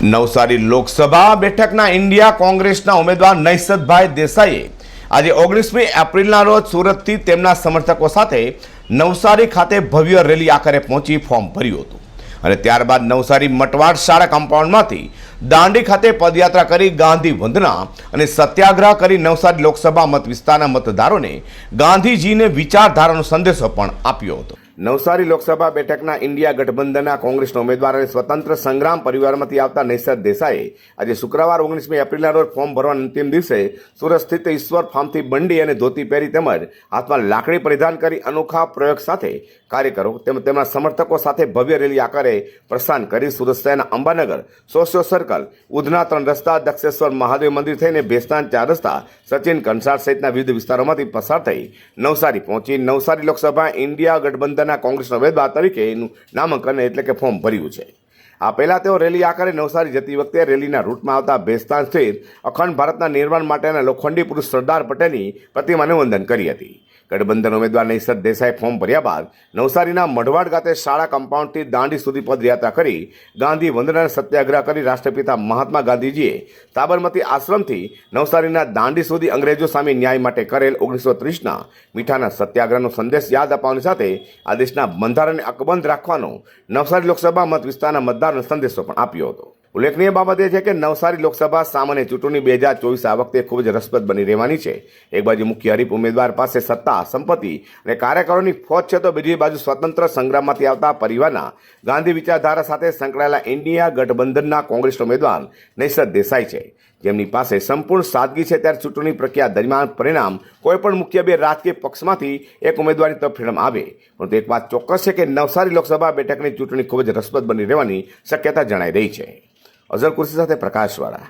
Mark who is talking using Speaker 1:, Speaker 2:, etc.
Speaker 1: નવસારી લોકસભા બેઠકના ઇન્ડિયા કોંગ્રેસના ઉમેદવાર નૈસદભાઈ દેસાઈએ આજે ઓગણીસમી એપ્રિલના રોજ સુરતથી તેમના સમર્થકો સાથે નવસારી ખાતે ભવ્ય રેલી આકારે પહોંચી ફોર્મ ભર્યું હતું. અને ત્યારબાદ નવસારી મટવાડ શાળા કમ્પાઉન્ડમાંથી દાંડી ખાતે પદયાત્રા કરી ગાંધી વંદના અને સત્યાગ્રહ કરી નવસારી લોકસભા મત વિસ્તારના મતદારોને ગાંધીજીને વિચારધારાનો સંદેશો પણ આપ્યો હતો. નવસારી લોકસભા બેઠકના ઇન્ડિયા ગઠબંધનના કોંગ્રેસના ઉમેદવાર અને સ્વતંત્ર સંગ્રામ પરિવારમાંથી આવતા નૈસર દેસાઈએ આજે શુક્રવાર ઓગણીસમી એપ્રિલના રોજ ફોર્મ ભરવાના અંતિમ દિવસે સુરત સ્થિત ઈશ્વર ફાર્મથી બંડી અને ધોતી પહેરી તેમજ હાથમાં લાકડી પરિધાન કરી અનોખા પ્રયોગ સાથે કાર્યકરો તેમજ તેમના સમર્થકો સાથે ભવ્ય રેલી આકારે પ્રસ્થાન કરી સુરત શહેરના અંબાનગર સોશિયો સર્કલ, ઉધના ત્રણ રસ્તા, દક્ષેશ્વર મહાદેવ મંદિર થઈને ભેસ્તાન ચાર રસ્તા, સચિન કંસાર સહિતના વિવિધ વિસ્તારોમાંથી પસાર થઈ નવસારી પહોંચી નવસારી લોકસભા ઇન્ડિયા ગઠબંધનના કોંગ્રેસના ઉમેદવાર તરીકે એનું નામાંકન એટલે કે ફોર્મ ભર્યું છે. આ પહેલા તેઓ રેલી આકારે નવસારી જતી વખતે રેલીના રૂટમાં આવતા ભેસ્તાન સ્થિત અખંડ ભારતના નિર્માણ માટેના લોખંડી પુરુષ સરદાર પટેલની પ્રતિમાને વંદન કરી હતી. ગઠબંધન ઉમેદવાર નૈસદ દેસાઈ ફોર્મ ભર્યા બાદ નવસારીના મઢવાડ ખાતે શાળા કમ્પાઉન્ડથી દાંડી સુધી પદયાત્રા કરી ગાંધી વંદના સત્યાગ્રહ કરી રાષ્ટ્રપિતા મહાત્મા ગાંધીજીએ સાબરમતી આશ્રમથી નવસારીના દાંડી સુધી અંગ્રેજો સામે ન્યાય માટે કરેલ ઓગણીસો ત્રીસના મીઠાના સત્યાગ્રહનો સંદેશ યાદ અપાવવાની સાથે આ દેશના બંધારણને અકબંધ રાખવાનો નવસારી લોકસભા મત વિસ્તારના મતદારનો સંદેશો પણ આપ્યો હતો. ઉલ્લેખનીય બાબત એ છે કે નવસારી લોકસભા સામાન્ય ચૂંટણી બે હજાર ચોવીસ આ વખતે ખૂબ જ રસપ્રદ બની રહેવાની છે. એક બાજુ મુખ્ય હરીફ ઉમેદવાર પાસે સત્તા, સંપત્તિ અને કાર્યકરોની ફોજ છે તો બીજી બાજુ સ્વતંત્ર સંગ્રામમાંથી આવતા પરિવારના ગાંધી વિચારધારા સાથે સંકળાયેલા ઇન્ડિયા ગઠબંધનના કોંગ્રેસ ઉમેદવાર નૈસદ દેસાઈ છે. જેમની પાસે સંપૂર્ણ સાદગી છે ત્યારે ચૂંટણી પ્રક્રિયા દરમિયાન પરિણામ કોઈ પણ મુખ્ય બે રાજકીય પક્ષમાંથી એક ઉમેદવારની તરફ ફ્રીડમ આવે. પરંતુ એક વાત ચોક્કસ છે કે નવસારી લોકસભા બેઠકની ચૂંટણી ખૂબ જ રસપ્રદ બની રહેવાની શક્યતા જણાઈ રહી છે. અઝર કુર્સી સાથે પ્રકાશવાળા.